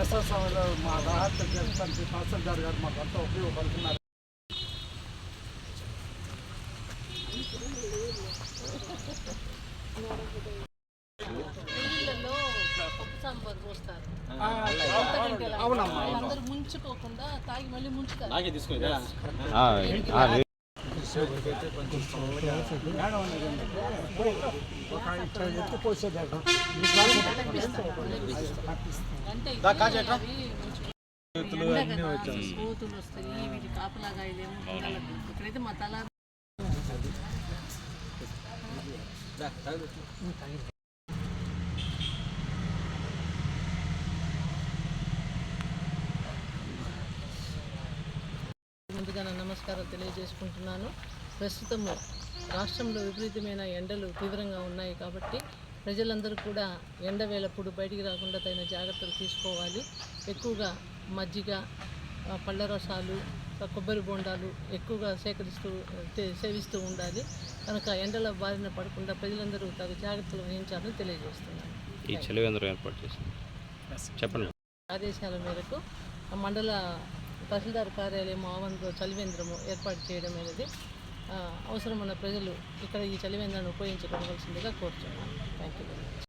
SSR మా రాహత చేస్తానికి తహసీల్దార్ గారు మాకు అంతా ఉపయోగపడుతున్నారు. అవునమ్మా. ముంచుకోకుండా తాగి మళ్ళీ ముంచుతారు. మేడం అనేది ఏంటంటే ఒక ఇట్లా ఎత్తి పోసేదాకా అంటే అవి ముంచుకో- కోతులు వస్తాయి వీటి కాపలా కాయలేము ఇక్కడైతే మా తల ముందుగా నా నమస్కారం తెలియజేసుకుంటున్నాను. ప్రస్తుతము రాష్ట్రంలో విపరీతమైన ఎండలు తీవ్రంగా ఉన్నాయి కాబట్టి ప్రజలందరూ కూడా ఎండ వేళప్పుడు బయటికి రాకుండా తగిన జాగ్రత్తలు తీసుకోవాలి. ఎక్కువగా మజ్జిగ పళ్ళ రసాలు కొబ్బరి బొండాలు ఎక్కువగా సేకరిస్తూ సేవిస్తూ ఉండాలి. కనుక ఎండల బారిన పడకుండా ప్రజలందరూ తగు జాగ్రత్తలు వహించాలని తెలియజేస్తున్నాను. ఈ చలివేంద్రం ఏర్పాటు చేసింది చెప్పండి. ఆదేశాల మేరకు ఆ మండల తహసీల్దార్ కార్యాలయం ఆవరణలో చలివేంద్రము ఏర్పాటు చేయడం అనేది అవసరమైన ప్రజలు ఇక్కడ ఈ చలివేంద్రాన్ని ఉపయోగించుకోవాల్సిందిగా కోరుతున్నాను థ్యాంక్ యూ వెరీ మచ్